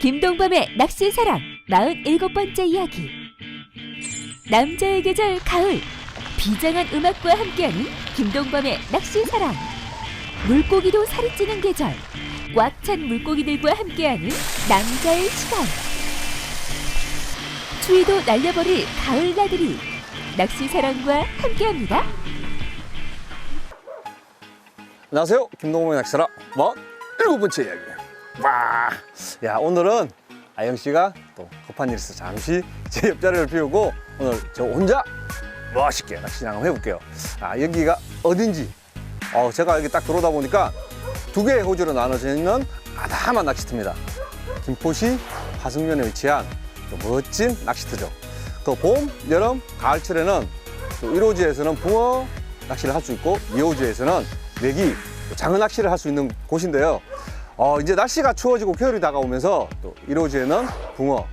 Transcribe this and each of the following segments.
김동범의 낚시 사랑 47번째 이야기 남자의 계절 가을 비장한 음악과 함께하는 김동범의 낚시 사랑 물고기도 살이 찌는 계절 꽉 찬 물고기들과 함께하는 남자의 시간 추위도 날려버릴 가을 나들이 낚시 사랑과 함께합니다. 안녕하세요. 김동범의 낚시라 뭐 일곱 번째 이야기. 와, 야 오늘은 아영 씨가 또 급한 일 있어 서 잠시 제 옆자리를 비우고 오늘 저 혼자 멋있게 낚시장 한번 해볼게요. 아 여기가 어딘지, 어 제가 여기 딱 들어오다 보니까 두 개의 호주로 나눠져 있는 아담한 낚시터입니다. 김포시 화승면에 위치한 또 멋진 낚시터죠. 또 봄, 여름, 가을철에는 또 1호지에서는 붕어 낚시를 할 수 있고 2호지에서는 메기, 장어 낚시를 할 수 있는 곳인데요. 어, 이제 날씨가 추워지고 겨울이 다가오면서 또 1호지에는 붕어,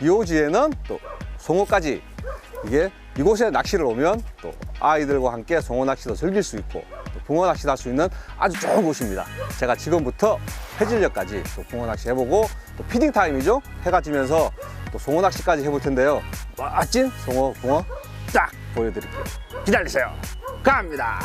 2호지에는 또 송어까지 이게 이곳에 낚시를 오면 또 아이들과 함께 송어 낚시도 즐길 수 있고 또 붕어 낚시도 할 수 있는 아주 좋은 곳입니다. 제가 지금부터 해질녘까지 또 붕어 낚시 해보고 또 피딩 타임이죠. 해가 지면서 또 송어 낚시까지 해볼 텐데요. 멋진 송어, 붕어 딱 보여드릴게요. 기다리세요. 갑니다.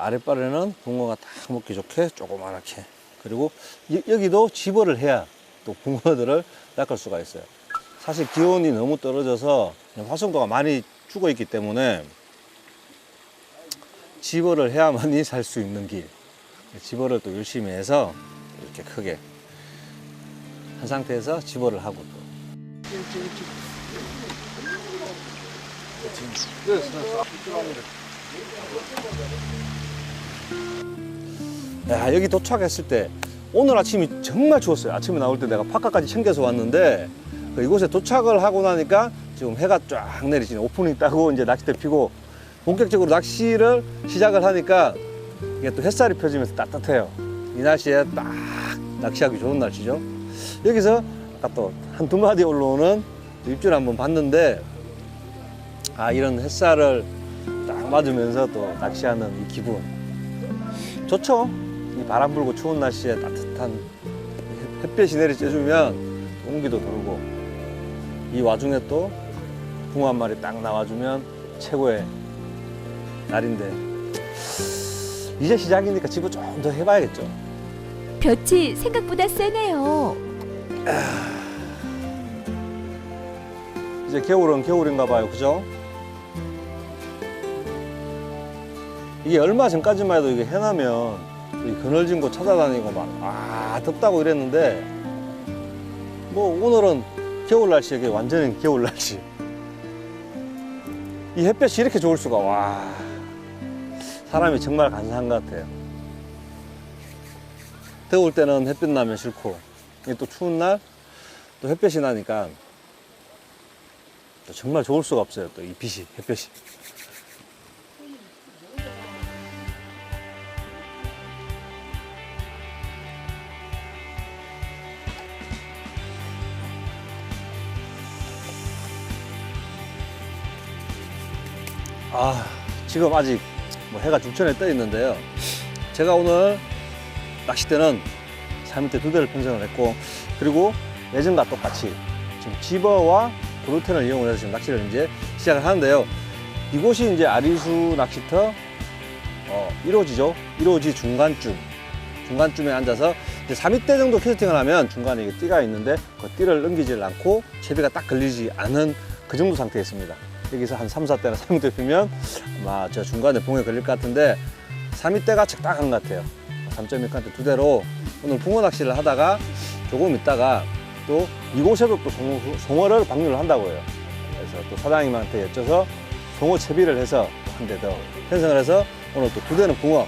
아랫발에는 붕어가 딱 먹기 좋게 조그만하게. 그리고 여, 여기도 집어를 해야 또 붕어들을 낚을 수가 있어요. 사실 기온이 너무 떨어져서 활성도가 많이 죽어 있기 때문에 집어를 해야만이 살 수 있는 길. 집어를 또 열심히 해서 이렇게 크게 한 상태에서 집어를 하고 또. 야, 여기 도착했을 때 오늘 아침이 정말 추웠어요. 아침에 나올 때 내가 파카까지 챙겨서 왔는데 그 이곳에 도착을 하고 나니까 지금 해가 쫙 내리지네. 오프닝 따고 이제 낚싯대 피고 본격적으로 낚시를 시작을 하니까 이게 또 햇살이 펴지면서 따뜻해요. 이 날씨에 딱 낚시하기 좋은 날씨죠. 여기서 아까 또 한 두 마디 올라오는 입질 한번 봤는데 아 이런 햇살을 딱 맞으면서 또 낚시하는 이 기분 좋죠. 이 바람 불고 추운 날씨에 따뜻한 햇볕이 내리 쬐주면 공기도 돌고 이 와중에 또 붕어 한 마리 딱 나와주면 최고의 날인데 이제 시작이니까 집을 좀더 해봐야겠죠. 볕이 생각보다 세네요. 이제 겨울은 겨울인가 봐요, 그죠? 이게 얼마 전까지만 해도 이게 해나면 이 그늘진 곳 찾아다니고 막, 아, 덥다고 이랬는데, 뭐, 오늘은 겨울 날씨, 이게 완전히 겨울 날씨. 이 햇볕이 이렇게 좋을 수가, 와. 사람이 정말 간사한 것 같아요. 더울 때는 햇빛 나면 싫고, 또 추운 날, 또 햇볕이 나니까, 또 정말 좋을 수가 없어요. 또 이 빛이, 햇볕이. 아, 지금 아직 뭐 해가 중천에 떠 있는데요. 제가 오늘 낚싯대는 3밑대 두 대를 편성을 했고, 그리고 예전과 똑같이 지금 집어와 도르텐을 이용을 해서 지금 낚시를 이제 시작을 하는데요. 이곳이 이제 아리수 낚시터 어, 1호지죠. 1호지 중간쯤. 중간쯤에 앉아서 이제 3밑대 정도 캐스팅을 하면 중간에 띠가 있는데 그 띠를 넘기질 않고 채비가 딱 걸리지 않은 그 정도 상태에 있습니다. 여기서 한 3, 4대나 3밑대 피면 아마 저 중간에 봉에 걸릴 것 같은데 3밑대가 적당한 것 같아요. 3.1칸대 두 대로 오늘 붕어 낚시를 하다가 조금 있다가 또 이곳에도 또 송어, 송어를 방류를 한다고 해요. 그래서 또 사장님한테 여쭤서 송어 채비를 해서 한 대 더 편성을 해서 오늘 또 두 대는 붕어,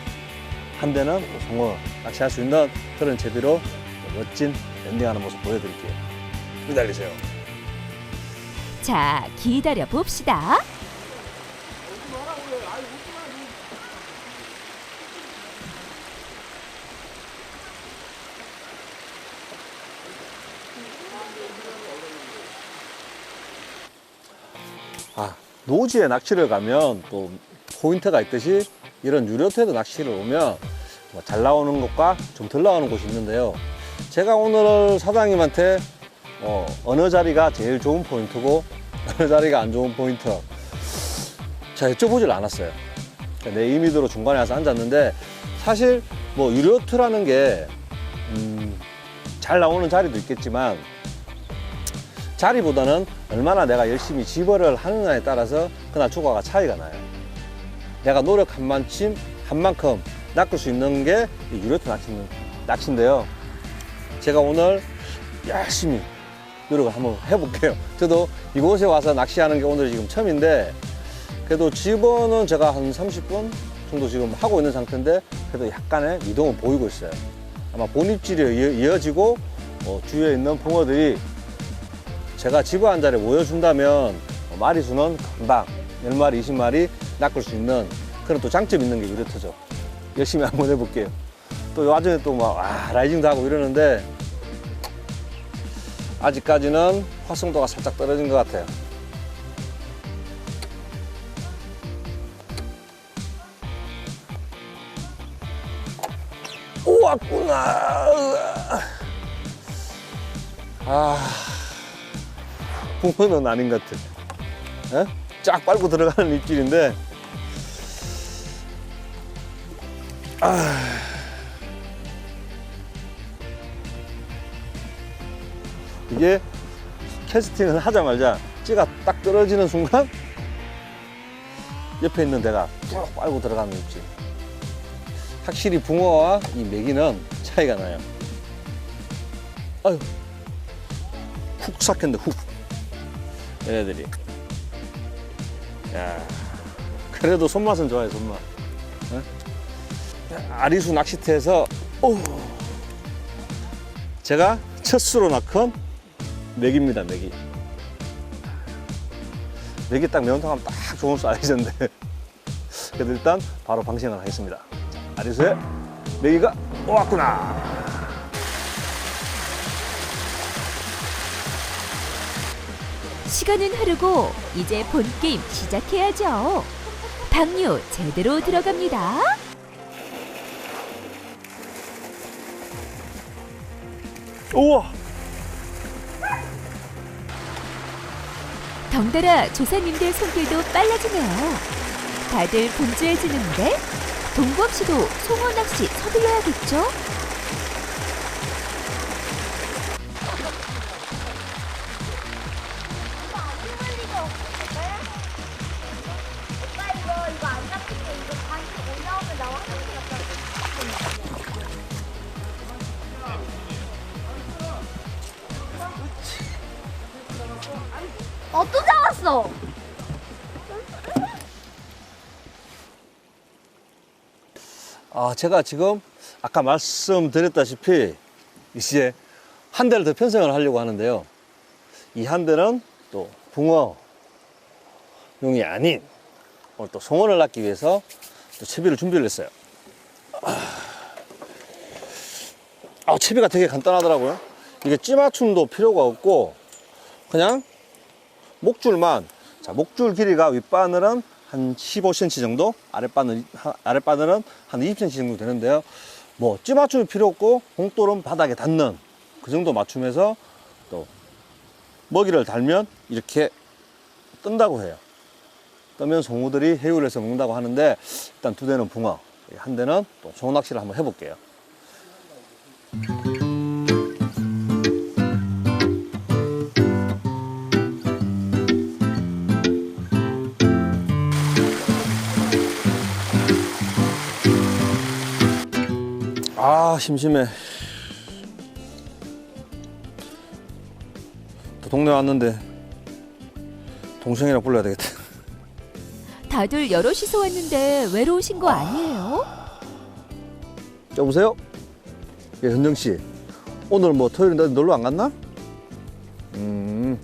한 대는 또 송어 낚시할 수 있는 그런 채비로 또 멋진 랜딩하는 모습 보여드릴게요. 기다리세요. 자, 기다려 봅시다. 아, 노지에 낚시를 가면 또 포인트가 있듯이 이런 유료태도 낚시를 오면 뭐 잘 나오는 곳과 좀 덜 나오는 곳이 있는데요. 제가 오늘 사장님한테 어, 어느 자리가 제일 좋은 포인트고 어느 자리가 안 좋은 포인트 제가 여쭤보질 않았어요. 그러니까 내 임의대로 중간에 와서 앉았는데 사실 뭐 유료트라는 게 음, 잘 나오는 자리도 있겠지만 자리보다는 얼마나 내가 열심히 집어를 하느냐에 따라서 그날 조과가 차이가 나요. 내가 노력한 만큼 한 만큼 낚을 수 있는 게이 유료트 낚시인데요. 제가 오늘 열심히 노력을 한번 해볼게요. 저도 이곳에 와서 낚시하는 게 오늘 지금 처음인데 그래도 집어는 제가 한 30분 정도 지금 하고 있는 상태인데 그래도 약간의 이동은 보이고 있어요. 아마 본입질이 이어- 이어지고 어, 주위에 있는 붕어들이 제가 집어 한 자리에 모여준다면 어, 마리수는 금방 10마리, 20마리 낚을 수 있는 그런 또 장점 있는 게 유료트죠. 열심히 한번 해볼게요. 또이 와중에 또 막, 아, 라이징도 하고 이러는데 아직까지는 활성도가 살짝 떨어진 것 같아요. 오, 왔구나. 아, 붕어는 아닌 것 같아. 에? 쫙 빨고 들어가는 입질인데. 이게 캐스팅을 하자마자 찌가 딱 떨어지는 순간 옆에 있는 데가 쭉 빨고 들어가는 입질. 확실히 붕어와 이 메기는 차이가 나요. 아유, 훅 삭혔는데 훅. 얘네들이. 야, 그래도 손맛은 좋아요, 손맛. 예? 아리수 낚시터에서 오, 제가 첫 수로 낚은 맥입니다, 맥이. 맥이 딱 매운탕하면 딱 좋은 사이즈인데. 그래도 일단 바로 방생을 하겠습니다. 아리수에 맥이가 왔구나. 시간은 흐르고 이제 본 게임 시작해야죠. 방류 제대로 들어갑니다. 우와! 덩달아 조사님들 손길도 빨라지네요. 다들 분주해지는데 동범 씨도 송어 낚시 서둘러야겠죠? 어, 또 잡았어. 아, 제가 지금 아까 말씀드렸다시피 이제 한 대를 더 편성을 하려고 하는데요. 이 한 대는 또 붕어용이 아닌 오늘 또 송어를 낳기 위해서 또 채비를 준비를 했어요. 아, 채비가 되게 간단하더라고요. 이게 찌맞춤도 필요가 없고 그냥 목줄만 자 목줄 길이가 윗바늘은 한 15cm 정도 아랫바늘 하- 아랫바늘은 한 20cm 정도 되는데요. 뭐 찌맞춤이 필요 없고 봉돌은 바닥에 닿는 그 정도 맞춤에서 또 먹이를 달면 이렇게 뜬다고 해요. 뜨면 송우들이 해유를 해서 먹는다고 하는데 일단 두 대는 붕어 한 대는 또 종어 낚시를 한번 해볼게요 아 심심해. 또 동네 왔는데 동생이라 불러야 되겠다. 다들 여럿이서 왔는데 외로우신 거 아니에요? 여보세요? 예 현정 씨. 오늘 뭐 토요일인데 놀러 안 갔나? 음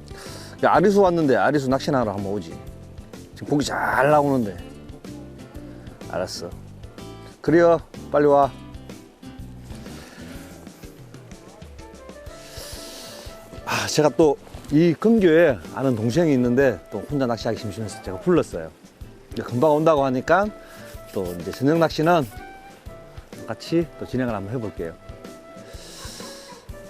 야, 아리수 왔는데 아리수 낚시나러 한번 오지. 지금 고기 잘 나오는데. 알았어. 그래요. 빨리 와 제가 또 이 근교에 아는 동생이 있는데 또 혼자 낚시하기 심심해서 제가 불렀어요. 금방 온다고 하니까 또 이제 저녁 낚시는 같이 또 진행을 한번 해볼게요.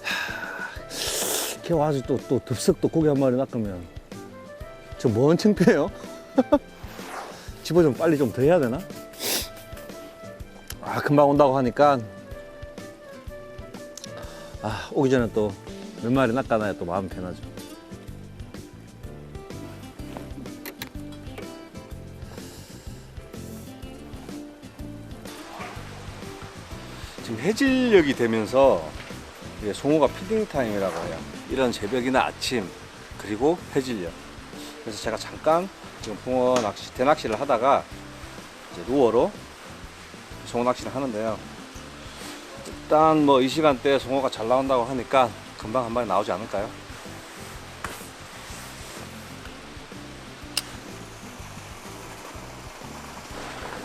하, 걔 와서 또, 또 덥석 또 고기 한 마리 낚으면 저뭔 창피해요? 집어 좀 빨리 좀 더 해야 되나? 아, 금방 온다고 하니까 아, 오기 전에 또 몇 마리 낚아놔야 또 마음 편하죠. 지금 해질녘이 되면서 송어가 피딩 타임이라고 해요. 이런 새벽이나 아침 그리고 해질녘. 그래서 제가 잠깐 지금 붕어 낚시 대낚시를 하다가 이제 루어로 송어 낚시를 하는데요. 일단 뭐 이 시간대에 송어가 잘 나온다고 하니까 금방 한 마리 나오지 않을까요?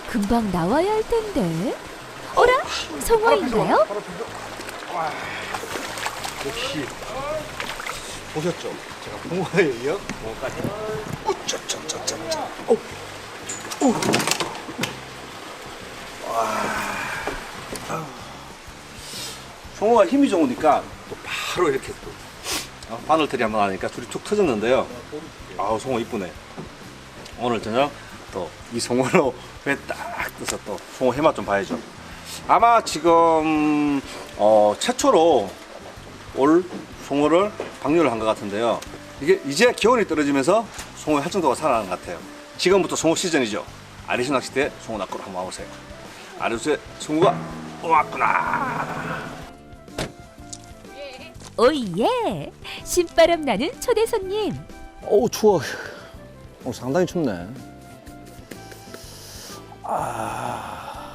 금방 나와야 할 텐데. 어라? 송어인가요? 역시 보셨죠? 제가 이어 붕어까지. 우쩌쩌쩌쩌. 오, 오. 와. 송어가 힘이 좋으니까 또 바로 이렇게 또 어, 바늘털이 한번 나니까 줄이 툭 터졌는데요. 아우 송어 이쁘네. 오늘 저녁 또 이 송어로 회딱 떠서 또 송어 해맛 좀 봐야죠. 아마 지금 어, 최초로 올 송어를 방류를 한 것 같은데요. 이게 이제 기온이 떨어지면서 송어의 활성도가 살아나는 것 같아요. 지금부터 송어 시즌이죠. 아리수 낚시대 송어 낚으러 한번 와보세요. 아리수에 송어가 왔구나. 오예! 신바람 나는 초대 손님. 어우 추워. 어, 상당히 춥네.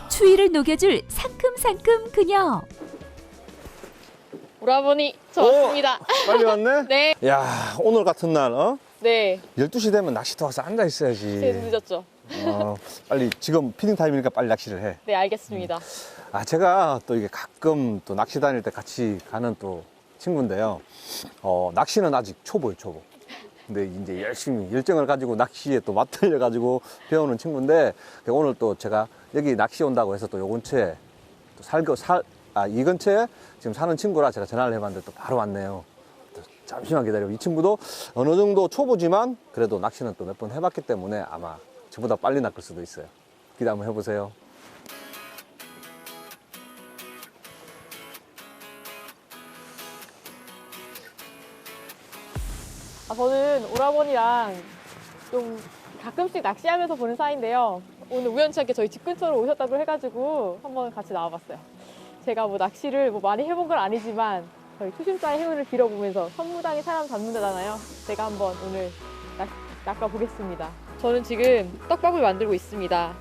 추위를 녹여줄 상큼상큼 그녀. 오라버니 저 왔습니다. 빨리 왔네? 네, 야 오늘 같은 날 어? 네. 12시 되면 낚시터 와서 앉아 제 있어야지. 늦었죠. 어, 빨리 지금 피딩 타임이니까 빨리 낚시를 해. 네, 알겠습니다. 아 제가 또 이게 가끔 또 낚시 다닐 때 같이 가는 또 친구인데요. 어 낚시는 아직 초보예요 초보. 근데 이제 열심히 열정을 가지고 낚시에 또 맞들려 가지고 배우는 친구인데 오늘 또 제가 여기 낚시 온다고 해서 또 요 근처에 또 살고 살 아 이 근처에 지금 사는 친구라 제가 전화를 해봤는데 또 바로 왔네요. 또 잠시만 기다리고 이 친구도 어느 정도 초보지만 그래도 낚시는 또 몇 번 해봤기 때문에 아마 저보다 빨리 낚을 수도 있어요. 기대 한번 해보세요. 아, 저는 오라버니랑 좀 가끔씩 낚시하면서 보는 사이인데요. 오늘 우연치 않게 저희 집 근처로 오셨다고 해가지고 한번 같이 나와봤어요. 제가 뭐 낚시를 뭐 많이 해본 건 아니지만 저희 투심자의 행운을 빌어보면서 선무당이 사람 잡는다잖아요. 제가 한번 오늘 낚, 낚아보겠습니다. 저는 지금 떡밥을 만들고 있습니다.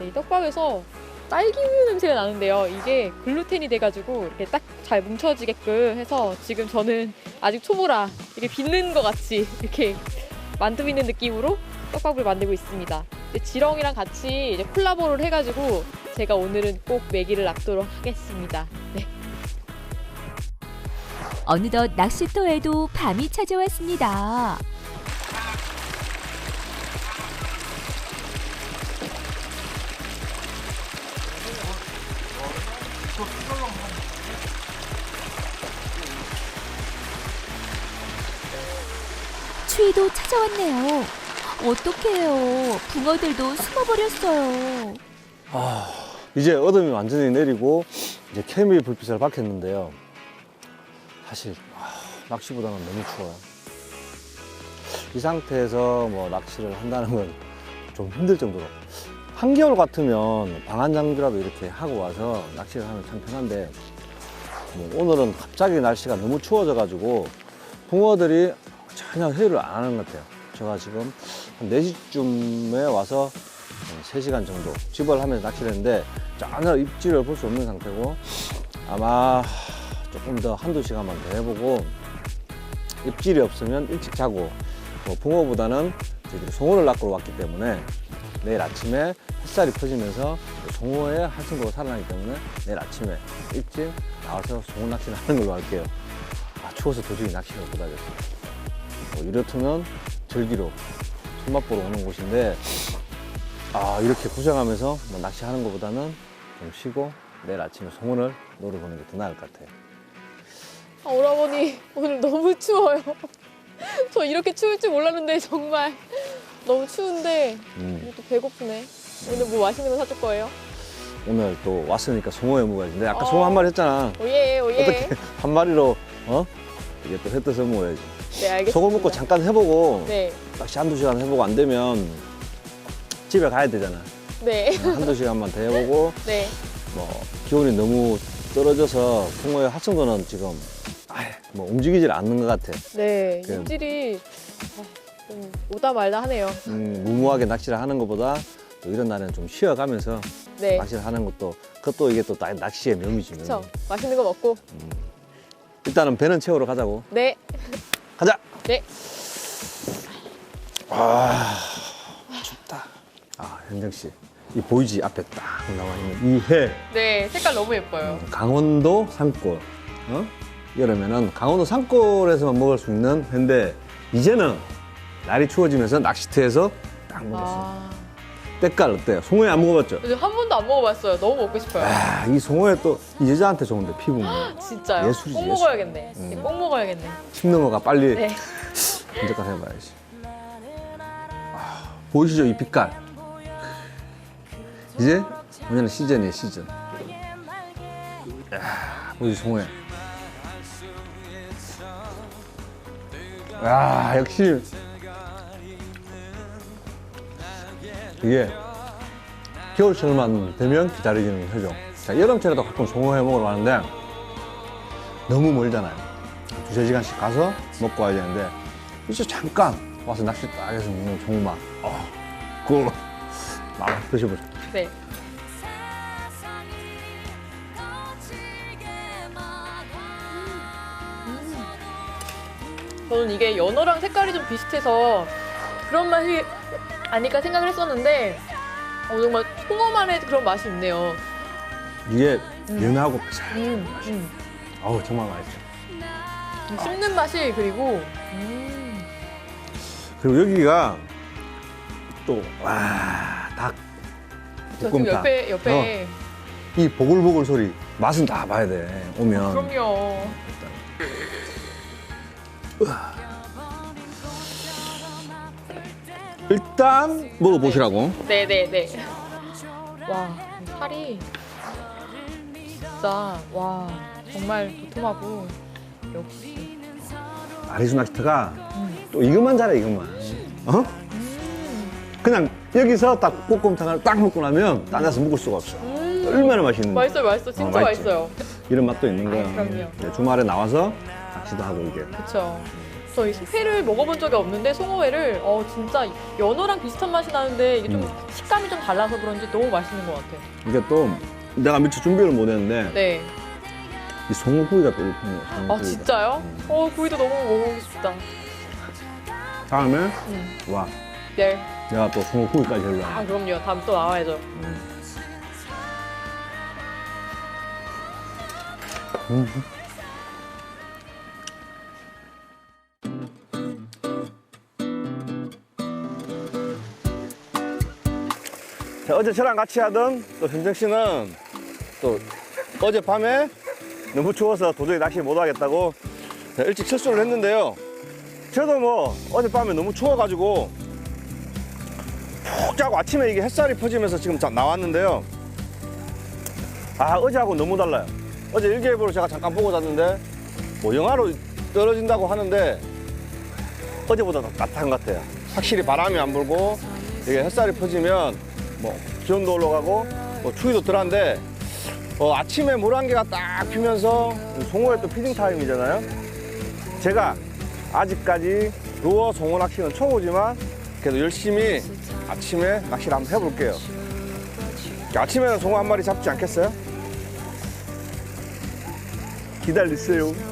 네, 이 떡밥에서 딸기 우유 냄새가 나는데요. 이게 글루텐이 돼가지고 이렇게 딱 잘 뭉쳐지게끔 해서 지금 저는 아직 초보라 이게 빚는 것 같이 이렇게 만두고 있는 느낌으로 떡밥을 만들고 있습니다. 지렁이랑 같이 이제 콜라보를 해가지고 제가 오늘은 꼭 메기를 낚도록 하겠습니다. 네. 어느덧 낚시터에도 밤이 찾아왔습니다. 추위도 찾아왔네요. 어떡해요. 붕어들도 숨어버렸어요. 이제 어둠이 완전히 내리고 이제 케미 불빛을 밝혔는데요. 사실 아, 낚시보다는 너무 추워요. 이 상태에서 뭐 낚시를 한다는 건 좀 힘들 정도로 한겨울 같으면 방한 장비라도 이렇게 하고 와서 낚시를 하면 참 편한데 뭐 오늘은 갑자기 날씨가 너무 추워져 가지고 붕어들이 전혀 회의를 안 하는 것 같아요. 제가 지금 한 4시쯤에 와서 한 3시간 정도 집을 하면서 낚시를 했는데 전혀 입질을 볼 수 없는 상태고 아마 조금 더 한두 시간만 더 해보고 입질이 없으면 일찍 자고 뭐 붕어보다는 저희들이 송어를 낚으러 왔기 때문에 내일 아침에 햇살이 퍼지면서 또 송어의 활성도가 살아나기 때문에 내일 아침에 일찍 나와서 송어 낚시를 하는 걸로 할게요. 아, 추워서 도저히 낚시를 못하겠어요. 뭐 이렇다면 절기로 손맛 보러 오는 곳인데 아 이렇게 고생하면서 뭐 낚시하는 것보다는 좀 쉬고 내일 아침에 송원을 노려보는 게 더 나을 것 같아요. 아, 오라버니 오늘 너무 추워요. 저 이렇게 추울 줄 몰랐는데 정말 너무 추운데 음, 또 배고프네. 오늘 뭐 맛있는 거 사줄 거예요? 오늘 또 왔으니까 송어에 먹어야지. 근데 아까 어. 송어 한 마리 했잖아. 오예 오예. 어떻게 한 마리로 어? 이게 또회 떠서 먹어야지. 네 알겠습니다. 소금 먹고 잠깐 해보고 네 낚시 한두 시간 해보고 안 되면 집에 가야 되잖아. 네. 한두 시간만 더 해보고 네. 뭐 기온이 너무 떨어져서 송어의 활성도는 지금 아예 뭐 움직이질 않는 것 같아. 네. 그- 입질이 아, 좀 오다 말다 하네요. 음, 무모하게 낚시를 하는 것보다 또 이런 날에는 좀 쉬어가면서 네. 낚시를 하는 것도 그것도 이게 또 나- 낚시의 묘미지. 묘미. 그렇죠. 맛있는 거 먹고. 일단은 배는 채우러 가자고. 네. 가자. 네. 춥다. 아 현정 씨, 이 보이지 앞에 딱 나와 있는 이 해. 네. 색깔 너무 예뻐요. 강원도 산골. 어? 여름에는 강원도 산골에서만 먹을 수 있는 회인데 이제는 날이 추워지면서 낚시터에서 딱 먹었어. 아. 때깔 어때요? 송어회 안 먹어봤죠? 요즘 한 번도 안 먹어봤어요. 너무 먹고 싶어요. 아, 이 송어회 또 이 여자한테 좋은데 피부는 진짜요? 예술이지, 꼭 예술. 먹어야겠네. 음. 꼭 먹어야겠네. 침 넘어가 빨리 네. 언제까지 해봐야지. 아, 보이시죠 이 빛깔? 이제 오늘은 시즌이에요 시즌. 야, 보이지 송어회. 야 역시 이게 겨울철만 되면 기다리는 회죠. 자, 여름철에도 가끔 송어회 먹으러 가는데 너무 멀잖아요. 두세 시간씩 가서 먹고 와야 되는데 이제 잠깐 와서 낚시 딱 해서 먹는 정말 아, 그거 마음 드셔보세요. 네. 저는 이게 연어랑 색깔이 좀 비슷해서 그런 맛이 아닐까 생각을 했었는데 어, 정말 송어만의 그런 맛이 있네요. 이게 음. 연하고 비슷해. 음, 음. 어우 정말 맛있어. 씹는 맛이 그리고 음. 그리고 여기가 또와닭 저 지금 볶음탕. 옆에 옆에 이 보글보글 소리 맛은 다 봐야 돼 오면. 그럼요. 일단 먹어보시라고. 네네네. 와 살이 진짜 와 정말 도톰하고 역시 아리수 낚시터가 음. 또 이것만 잘해 이것만. 어? 그냥 여기서 딱 볶음탕을 딱 먹고 나면 딴 데서 먹을 수가 없어. 음. 얼마나 맛있는지. 맛있어요 맛있어 진짜 어, 맛있지? 맛있어요. 이런 맛도 있는 거야. 아이, 그럼요. 네, 주말에 나와서 낚시도 하고 이게. 그쵸. 저이 회를 먹어본 적이 없는데 송어회를 어 진짜 연어랑 비슷한 맛이 나는데 이게 좀 음. 식감이 좀 달라서 그런지 너무 맛있는 것 같아요. 이게 또 내가 미처 준비를 못 했는데 네. 이 송어구이가 또 일품이에요. 아 송어구이가. 진짜요? 음. 어 구이도 너무 먹어보고 싶다. 다음에 음. 와 네. 내가 또 송어구이까지 하려고. 아 그럼요. 다음 또 나와야죠. 음. 자, 어제 저랑 같이 하던 또 현정 씨는 또 어젯밤에 너무 추워서 도저히 낚시 못 하겠다고 자, 일찍 철수를 했는데요. 저도 뭐 어젯밤에 너무 추워가지고 푹 자고 아침에 이게 햇살이 퍼지면서 지금 자- 나왔는데요. 아, 어제하고 너무 달라요. 어제 일기예보를 제가 잠깐 보고 잤는데 뭐 영하로 떨어진다고 하는데 어제보다 더 따뜻한 것 같아요. 확실히 바람이 안 불고 이게 햇살이 퍼지면 뭐 기온도 올라가고 뭐 추위도 덜한데 어, 아침에 물안개가 딱 피면서 송어의 또 피딩 타임이잖아요. 제가 아직까지 루어 송어 낚시는 초보지만 그래도 열심히 아침에 낚시를 한번 해볼게요. 아침에는 송어 한 마리 잡지 않겠어요? 기다리세요.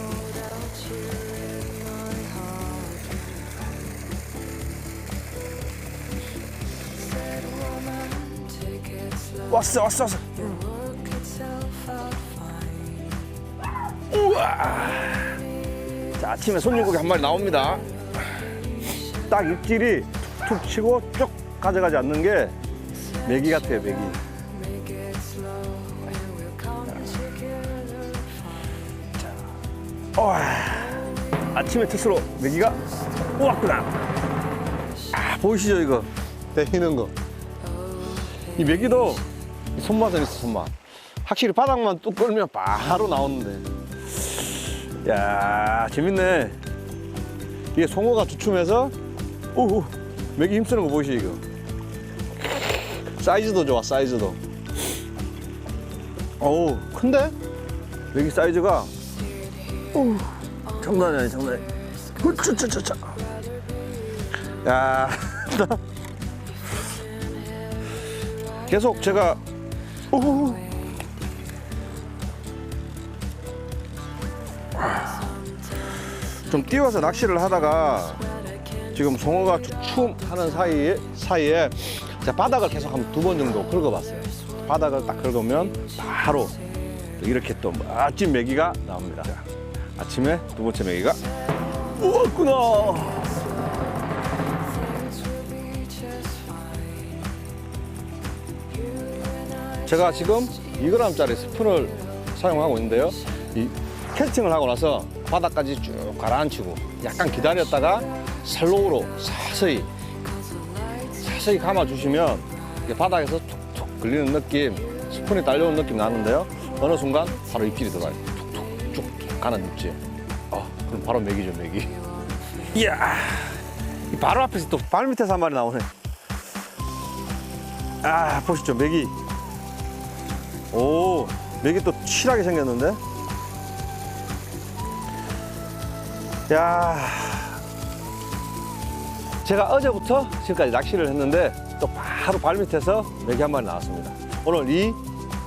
왔어 왔어 왔어. 우와. 자 아침에 손님고기 한 마리 나옵니다. 딱 입질이 툭툭 치고 쭉 가져가지 않는 게 메기 같아요, 메기. 자, 와, 아침에 특수로 메기가 왔구나. 아, 보이시죠, 이거? 대히는 거. 이 메기도 손맛은 있어, 손맛. 확실히 바닥만 뚝 끌면 바로 나오는데. 야, 재밌네. 이게 송어가 주춤해서, 오우, 메기 힘쓰는 거 보이시, 이거? 사이즈도 좋아, 사이즈도. 어우, 큰데? 메기 사이즈가, 오우, 장난이 아니, 장난이. 후추추추추. 야, 나 계속 제가, 오우. 좀 띄워서 낚시를 하다가 지금 송어가 주춤하는 사이에 사이에 제가 바닥을 계속 한 두 번 정도 긁어봤어요. 바닥을 딱 긁으면 바로 이렇게 또 멋진 메기가 나옵니다. 자, 아침에 두 번째 메기가 우왔구나. 제가 지금 2g짜리 스푼을 사용하고 있는데요. 이 캐스팅을 하고 나서 바닥까지 쭉 가라앉히고 약간 기다렸다가 살로우로 서서히 서서히 감아주시면 바닥에서 툭툭 걸리는 느낌, 스푼이 딸려오는 느낌 나는데요. 어느 순간 바로 입질이 들어가요. 툭툭 쭉 가는 입질. 어, 그럼 바로 맥이죠, 맥이. 이야, 이 바로 앞에서 또 발밑에서 한 마리 나오네. 아, 보시죠, 맥이. 오, 맥이 또 칠하게 생겼는데? 야 제가 어제부터 지금까지 낚시를 했는데 또 바로 발밑에서 메기 한 마리 나왔습니다. 오늘 이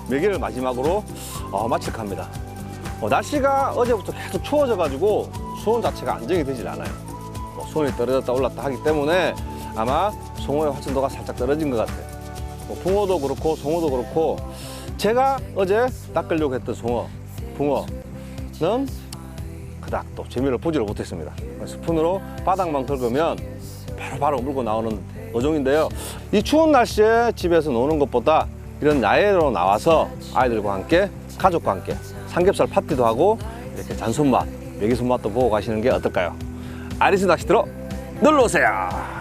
메기를 마지막으로 어, 마칠까 합니다. 어, 날씨가 어제부터 계속 추워져가지고 수온 자체가 안정이 되질 않아요. 뭐 수온이 떨어졌다 올랐다 하기 때문에 아마 송어의 활성도가 살짝 떨어진 것 같아요. 뭐 붕어도 그렇고 송어도 그렇고 제가 어제 낚으려고 했던 송어, 붕어는 그닥 또 재미를 보지를 못했습니다. 스푼으로 바닥만 긁으면 바로 바로 물고 나오는 어종인데요. 이 추운 날씨에 집에서 노는 것보다 이런 야외로 나와서 아이들과 함께 가족과 함께 삼겹살 파티도 하고 이렇게 잔손맛, 메기 손맛도 보고 가시는 게 어떨까요? 아리스 낚시터로 놀러 오세요.